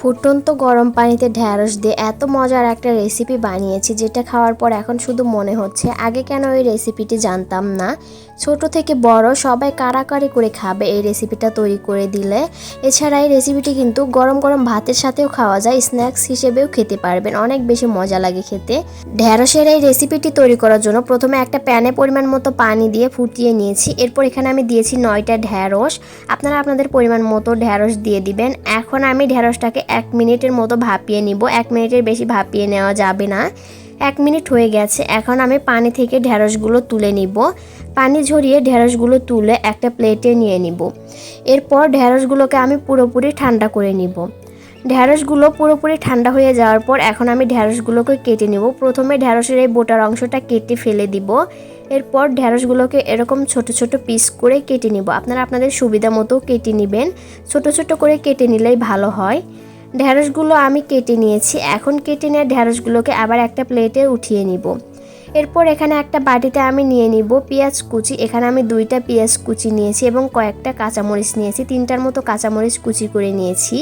ফুটন্ত গরম পানিতে ঢ্যাঁড়স দিয়ে এত মজার একটা রেসিপি বানিয়েছি, যেটা খাওয়ার পর এখন শুধু মনে হচ্ছে, আগে কেন এই রেসিপিটি জানতাম না? ছোট থেকে বড় সবাই কারাকারি করে খাবে এই রেসিপিটা তৈরি করে দিলে। এছাড়া এই রেসিপিটি কিন্তু গরম গরম ভাতের সাথেও খাওয়া যায় স্ন্যাক্স হিসেবেও খেতে পারবেন, অনেক বেশি মজা লাগে খেতে। ঢ্যাঁড়সের এই রেসিপিটি তৈরি করার জন্য প্রথমে একটা প্যানে পরিমাণ মতো পানি দিয়ে ফুটিয়ে নিয়েছি, এরপর এখানে আমি দিয়েছি নয়টা ঢ্যাঁড়স। আপনারা আপনাদের পরিমাণ মতো ঢ্যাঁড়স দিয়ে দিবেন। এখন আমি ঢ্যাঁড়সটাকে এক মিনিটের মতো ভাপিয়ে নিব। এক মিনিটের বেশি ভাপিয়ে নেওয়া যাবে না। এক মিনিট হয়ে গেছে। এখন আমি পানি থেকে ঢ্যাঁড়সগুলো তুলে নিব। পানি ঝরিয়ে ঢ্যাঁড়সগুলো তুলে একটা প্লেটে নিয়ে নিব। এরপর ঢ্যাঁড়সগুলোকে আমি পুরোপুরি ঠান্ডা করে নিব। ঢ্যাঁড়সগুলো পুরোপুরি ঠান্ডা হয়ে যাওয়ার পর এখন আমি ঢ্যাঁড়সগুলোকে কেটে নেব। প্রথমে ঢ্যাঁড়সের এই বোটার অংশটা কেটে ফেলে দিব। এরপর ঢ্যাঁড়সগুলোকে এরকম ছোট ছোট পিস করে কেটে নিব। আপনারা আপনাদের সুবিধা মতো কেটে নেবেন। ছোট ছোট করে কেটে নিলেই ভালো হয়। ঢ্যাঁড়সগুলো আমি কেটে নিয়েছি। এখন কেটে নেওয়া ঢ্যাঁড়সগুলোকে আবার একটা প্লেটে উঠিয়ে নিব। এরপর এখানে একটা বাটিতে আমি নিয়ে নিব পেঁয়াজ কুচি। এখানে আমি দুইটা পেঁয়াজ কুচি নিয়েছি এবং কয়েকটা কাঁচামরিচ নিয়েছি। তিনটার মতো কাঁচামরিচ কুচি করে নিয়েছি।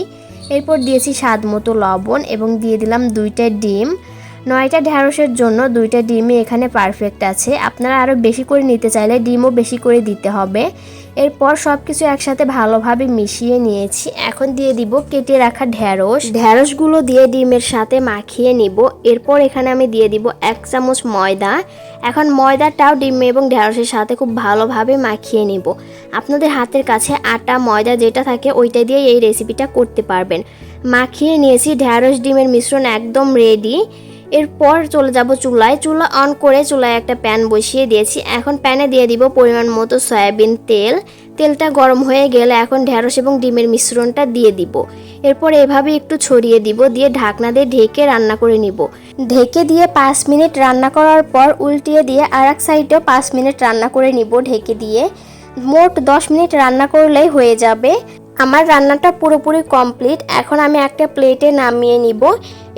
এরপর দিয়েছি স্বাদ মতো লবণ এবং দিয়ে দিলাম দুইটা ডিম। নয়টা ঢ্যাঁড়সের জন্য দুইটা ডিমই এখানে পারফেক্ট আছে। আপনারা আরও বেশি করে নিতে চাইলে ডিমও বেশি করে দিতে হবে। এরপর সব কিছু একসাথে ভালোভাবে মিশিয়ে নিয়েছি। এখন দিয়ে দিব কেটে রাখা ঢ্যাঁড়স ঢ্যাঁড়সগুলো দিয়ে ডিমের সাথে মাখিয়ে নিব। এরপর এখানে আমি দিয়ে দিব এক চামচ ময়দা। এখন ময়দাটাও ডিম এবং ঢ্যাঁড়সের সাথে খুব ভালোভাবে মাখিয়ে নিব। আপনাদের হাতের কাছে আটা, ময়দা যেটা থাকে ওইটা দিয়ে এই রেসিপিটা করতে পারবেন। মাখিয়ে নিয়েছি ঢ্যাঁড়স ডিমের মিশ্রণ একদম রেডি এরপর চলে যাব চুলায়। চুলা অন করে চুলায় একটা প্যান বসিয়ে দিয়েছি। এখন প্যানে দিয়ে দিব পরিমাণ মতো সয়াবিন তেল। তেলটা গরম হয়ে গেলে এখন ঢ্যাঁড়স এবং ডিমের মিশ্রণটা দিয়ে দিব। এরপর এভাবে একটু ছড়িয়ে দিব, দিয়ে ঢাকনা দিয়ে ঢেকে রান্না করে নিব। ঢেকে দিয়ে পাঁচ মিনিট রান্না করার পর উল্টিয়ে দিয়ে আর এক সাইডেও পাঁচ মিনিট রান্না করে নিব ঢেকে দিয়ে। মোট দশ মিনিট রান্না করলেই হয়ে যাবে। আমার রান্নাটা পুরোপুরি কমপ্লিট এখন আমি একটা প্লেটে নামিয়ে নিব।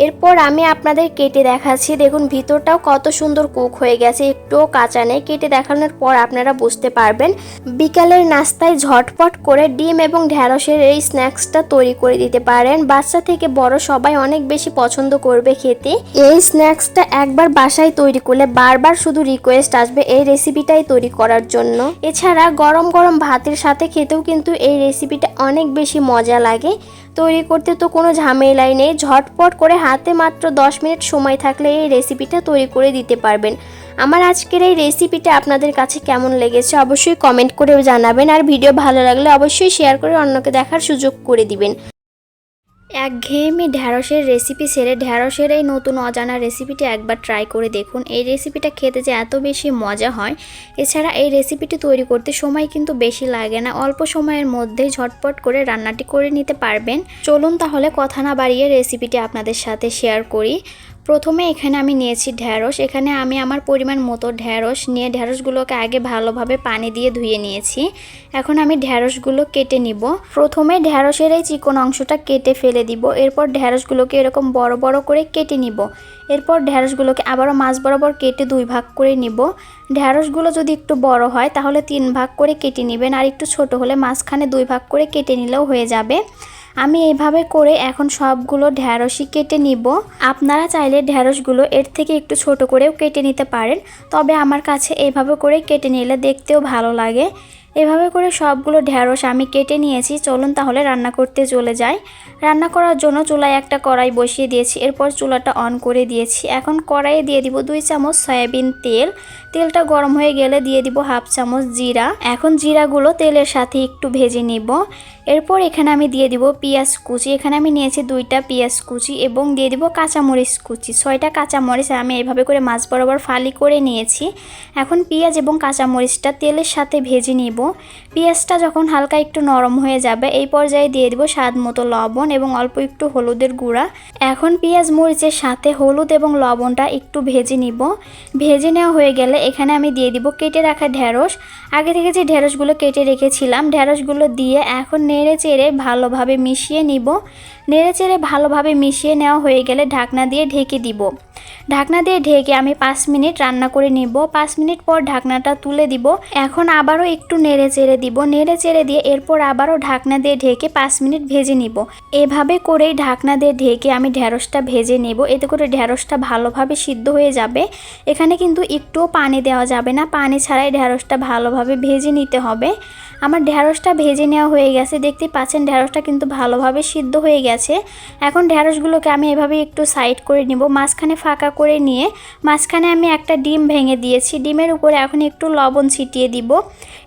এরপর আমি আপনাদের কেটে দেখাচ্ছি। দেখুন, ভিতরটাও কত সুন্দর কুক হয়ে গেছে, একটুও কাঁচা নেই। কেটে দেখানোর পর আপনারা বুঝতে পারবেন। বিকালের নাস্তায় ঝটপট করে ডিম এবং ঢ্যাঁড়সের এই স্ন্যাক্সটা তৈরি করে দিতে পারেন। বাচ্চা থেকে বড় সবাই অনেক বেশি পছন্দ করবে খেতে। এই স্ন্যাক্সটা একবার বাসায় তৈরি করলে বারবার শুধু রিকোয়েস্ট আসবে এই রেসিপিটাই তৈরি করার জন্য। এছাড়া গরম গরম ভাতের সাথে খেতেও কিন্তু এই রেসিপিটা অনেক বেশি মজা লাগে। তৈরি করতে তো কোনো ঝামেলাই নেই। ঝটপট করে হাতে মাত্র 10 মিনিট সময় থাকলে এই রেসিপিটা তৈরি করে দিতে পারবেন। আমার আজকের এই রেসিপিটা আপনাদের কাছে কেমন লেগেছে অবশ্যই কমেন্ট করে জানাবেন। আর ভিডিও ভালো লাগলে অবশ্যই শেয়ার করে অন্যকে দেখার সুযোগ করে দিবেন। একঘেয়েমি ঢ্যাঁড়সের রেসিপি সেরে ঢ্যাঁড়সের এই নতুন অজানা রেসিপিটি একবার ট্রাই করে দেখুন। এই রেসিপিটা খেতে যে এত বেশি মজা হয়, এছাড়া এই রেসিপিটি তৈরি করতে সময় কিন্তু বেশি লাগে না। অল্প সময়ের মধ্যেই ঝটপট করে রান্নাটি করে নিতে পারবেন। চলুন তাহলে কথা না বাড়িয়ে রেসিপিটি আপনাদের সাথে শেয়ার করি। প্রথমে এখানে আমি নিয়েছি ঢ্যাঁড়স এখানে আমি আমার পরিমাণ মতো ঢ্যাঁড়স নিয়ে ঢ্যাঁড়সগুলোকে আগে ভালোভাবে পানি দিয়ে ধুয়ে নিয়েছি। এখন আমি ঢ্যাঁড়সগুলো কেটে নিব। প্রথমে ঢ্যাঁড়সের এই চিকন অংশটা কেটে ফেলে দিব। এরপর ঢ্যাঁড়সগুলোকে এরকম বড় বড় করে কেটে নিব। এরপর ঢ্যাঁড়সগুলোকে আবারও মাছ বরাবর কেটে দুই ভাগ করে নিব। ঢ্যাঁড়সগুলো যদি একটু বড় হয়, তাহলে তিন ভাগ করে কেটে নেবেন। আর একটু ছোট হলে মাঝখানে দুই ভাগ করে কেটে নিলেও হয়ে যাবে। আমি এইভাবে করে এখন সবগুলো ঢ্যাঁড়সই কেটে নিব। আপনারা চাইলে ঢ্যাঁড়সগুলো এর থেকে একটু ছোট করেও কেটে নিতে পারেন। তবে আমার কাছে এইভাবে করে কেটে নিলে দেখতেও ভালো লাগে। এভাবে করে সবগুলো ঢ্যাঁড়স আমি কেটে নিয়েছি। চলুন তাহলে রান্না করতে চলে যাই। রান্না করার জন্য চুলায় একটা কড়াই বসিয়ে দিয়েছি। এরপর চুলাটা অন করে দিয়েছি। এখন কড়াইয়ে দিয়ে দিব দুই চামচ সয়াবিন তেল। তেলটা গরম হয়ে গেলে দিয়ে দিব হাফ চামচ জিরা। এখন জিরাগুলো তেলের সাথে একটু ভেজে নিব। এরপর এখানে আমি দিয়ে দিব পেঁয়াজ কুচি। এখানে আমি নিয়েছি দুইটা পেঁয়াজ কুচি এবং দিয়ে দিব কাঁচামরিচ কুচি। ছয়টা কাঁচামরিচ আমি এভাবে করে মাছ বরাবর ফালি করে নিয়েছি। এখন পেঁয়াজ এবং কাঁচামরিচটা তেলের সাথে ভেজে নিব। পেঁয়াজটা যখন হালকা একটু নরম হয়ে যাবে, এই পর্যায়ে দিয়ে দেবো স্বাদ মতো লবণ এবং অল্প একটু হলুদের গুঁড়া। এখন পেঁয়াজ মরিচের সাথে হলুদ এবং লবণটা একটু ভেজে নিব। ভেজে নেওয়া হয়ে গেলে এখানে আমি দিয়ে দিব কেটে রাখা ঢ্যাঁড়স আগে থেকে যে ঢ্যাঁড়সগুলো কেটে রেখেছিলাম ঢ্যাঁড়সগুলো দিয়ে এখন নেড়ে চেড়ে ভালোভাবে মিশিয়ে নিব। নেড়ে চেড়ে ভালোভাবে মিশিয়ে নেওয়া হয়ে গেলে ঢাকনা দিয়ে ঢেকে দিব। ঢাকনা দিয়ে ঢেকে আমি পাঁচ মিনিট রান্না করে নিব। পাঁচ মিনিট পর ঢাকনাটা তুলে দিব। এখন আবারও একটু নেড়ে চেড়ে দিব। নেড়ে চেড়ে দিয়ে এরপর আবারও ঢাকনা দিয়ে ঢেকে পাঁচ মিনিট ভেজে নিব। এভাবে করেই ঢাকনা দিয়ে ঢেকে আমি ঢ্যাঁড়সটা ভেজে নেব। এতে করে ঢ্যাঁড়সটা ভালোভাবে সিদ্ধ হয়ে যাবে। এখানে কিন্তু একটুও পানি দেওয়া যাবে না। পানি ছাড়াই ঢ্যাঁড়সটা ভালোভাবে ভেজে নিতে হবে। আমার ঢ্যাঁড়সটা ভেজে নেওয়া হয়ে গেছে। দেখতে পাচ্ছেন ঢ্যাঁড়সটা কিন্তু ভালোভাবে সিদ্ধ হয়ে গেছে। এখন ঢ্যাঁড়সগুলোকে আমি এভাবে একটু সাইড করে নিব। মাঝখানে ফাঁকা করে নিয়ে মাঝখানে আমি একটা ডিম ভেঙে দিয়েছি। ডিমের উপরে এখন একটু লবণ ছিটিয়ে দিব।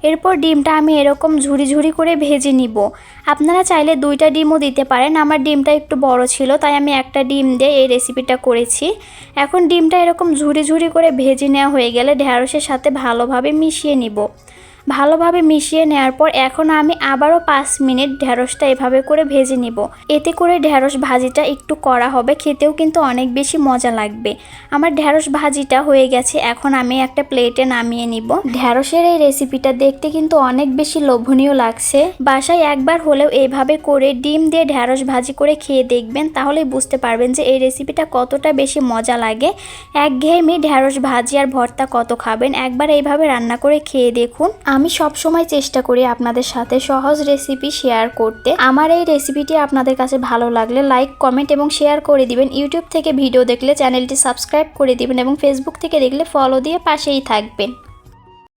এরপর ডিমটা আমি এরকম ঝুড়ি ঝুড়ি করে ভেজে নিব। আপনারা চাইলে দুইটা ডিমও দিতে পারেন। আমার ডিমটা একটু বড় ছিল, তাই আমি একটা ডিম দিয়ে এই রেসিপিটা করেছি। এখন ডিমটা এরকম ঝুড়ি ঝুড়ি করে ভেজে নেওয়া হয়ে গেলে ঢ্যাঁড়সের সাথে ভালোভাবে মিশিয়ে নিব। ভালোভাবে মিশিয়ে নেওয়ার পর এখন আমি আবারও পাঁচ মিনিট ঢ্যাঁড়সটা এভাবে করে ভেজে নিব। এতে করে ঢ্যাঁড়স ভাজিটা একটু করা হবে, খেতেও কিন্তু অনেক বেশি মজা লাগবে। আমার ঢ্যাঁড়স ভাজিটা হয়ে গেছে, এখন আমি একটা প্লেটে নামিয়ে নিব। ঢ্যাঁড়সের এই রেসিপিটা দেখতে কিন্তু অনেক বেশি লোভনীয় লাগছে। বাসায় একবার হলেও এইভাবে করে ডিম দিয়ে ঢ্যাঁড়স ভাজি করে খেয়ে দেখবেন, তাহলেই বুঝতে পারবেন যে এই রেসিপিটা কতটা বেশি মজা লাগে। একঘেয়েমি ঢ্যাঁড়স ভাজি আর ভর্তা কত খাবেন, একবার এইভাবে রান্না করে খেয়ে দেখুন। আমি সব সময় চেষ্টা করি আপনাদের সাথে সহজ রেসিপি শেয়ার করতে। আমার এই রেসিপিটি আপনাদের কাছে ভালো লাগলে লাইক কমেন্ট এবং শেয়ার করে দিবেন। ইউটিউব থেকে ভিডিও দেখলে চ্যানেলটি সাবস্ক্রাইব করে দিবেন এবং ফেসবুক থেকে দেখলে ফলো দিয়ে পাশেই থাকবেন।